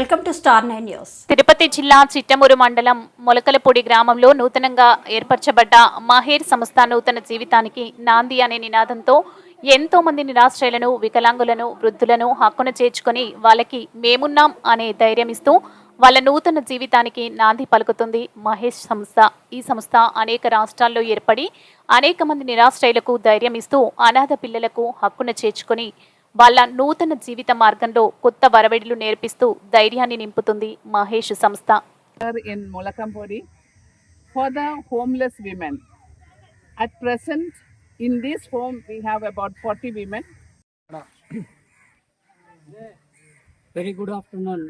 Welcome to star nine news. Tirupati జిల్లా చిట్టమూరు మండలం మొలకలపూడి గ్రామంలో నూతనంగా ఏర్పరచబడ్డ మహేర్ సంస్థ నూతన జీవితానికి నాంది అనే నినాదంతో ఎంతో మంది నిరాశ్రయులను వికలాంగులను వృద్ధులను హక్కున చేర్చుకొని వాళ్ళకి మేమున్నాం అనే ధైర్యం ఇస్తూ వాళ్ళ నూతన జీవితానికి నాంది పలుకుతుంది మహేష్ సంస్థ. ఈ సంస్థ అనేక రాష్ట్రాల్లో ఏర్పడి అనేక మంది నిరాశ్రయులకు ధైర్యం ఇస్తూ అనాథ పిల్లలకు హక్కున చేర్చుకొని వాళ్ళ నూతన జీవిత మార్గంలో కొత్త వరవడిలు నేర్పిస్తూ ధైర్యాన్ని నింపుతుంది మహేష్ సంస్థ. Very good afternoon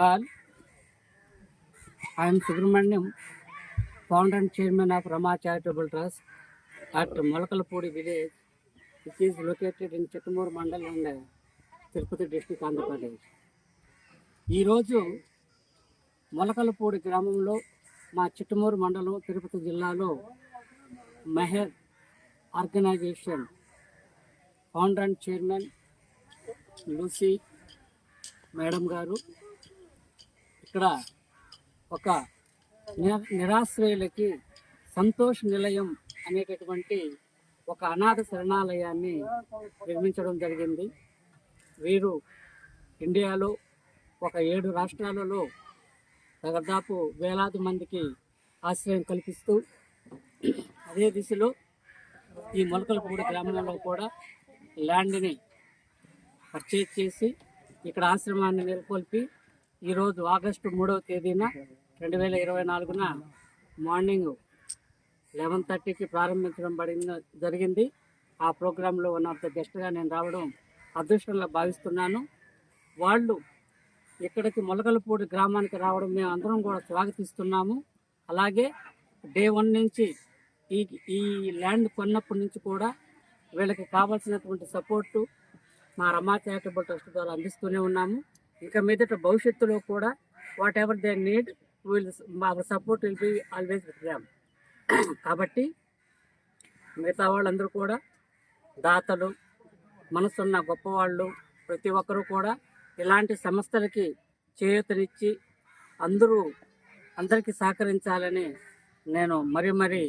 all I'm Subrahmanyam founder and chairman of Rama charitable trust at Molakalapudi village it is located in Chittamuru mandal and Tirupati district Andhra Pradesh ఈరోజు మొలకలపూడి గ్రామంలో మా చిట్టమూరు మండలం తిరుపతి జిల్లాలో Meher organization founder and chairman Lucy madam గారు ఇక్కడ ఒక నిరాశ్రయులకి సంతోష్ నిలయం అనేటటువంటి ఒక అనాథ శరణాలయాన్ని నిర్మించడం జరిగింది. వీరు ఇండియాలో ఒక ఏడు రాష్ట్రాలలో దాదాపు వేలాది మందికి ఆశ్రయం కల్పిస్తూ అదే దిశలో ఈ మొలకలపూడి గ్రామంలో కూడా ల్యాండ్ని పర్చేజ్ చేసి ఇక్కడ ఆశ్రమాన్ని నెలకొల్పి ఈరోజు ఆగస్టు మూడవ తేదీన రెండు వేల ఇరవై నాలుగున మార్నింగ్ లెవెన్ థర్టీకి ప్రారంభించడం పడింది జరిగింది. ఆ ప్రోగ్రాంలో వన్ ఆఫ్ ద గెస్ట్గా నేను రావడం అదృష్టంగా భావిస్తున్నాను. వాళ్ళు ఇక్కడికి మొలకలపూడి గ్రామానికి రావడం మేము అందరం కూడా స్వాగతిస్తున్నాము. అలాగే డే వన్ నుంచి ఈ ఈ ల్యాండ్ కొన్నప్పటి నుంచి కూడా వీళ్ళకి కావాల్సినటువంటి సపోర్టు మా రమా చారిటబుల్ ట్రస్ట్ ద్వారా అందిస్తూనే ఉన్నాము. ఇంకా మీదట భవిష్యత్తులో కూడా whatever they need will మా support will be always with them కాబట్టి మిగతా వాళ్ళందరూ కూడా దాతలు మనసున్న గొప్పవాళ్ళు ప్రతి ఒక్కరూ కూడా ఇలాంటి సంస్థలకి చేయూతనిచ్చి అందరూ అందరికీ సహకరించాలని నేను మరీ మరీ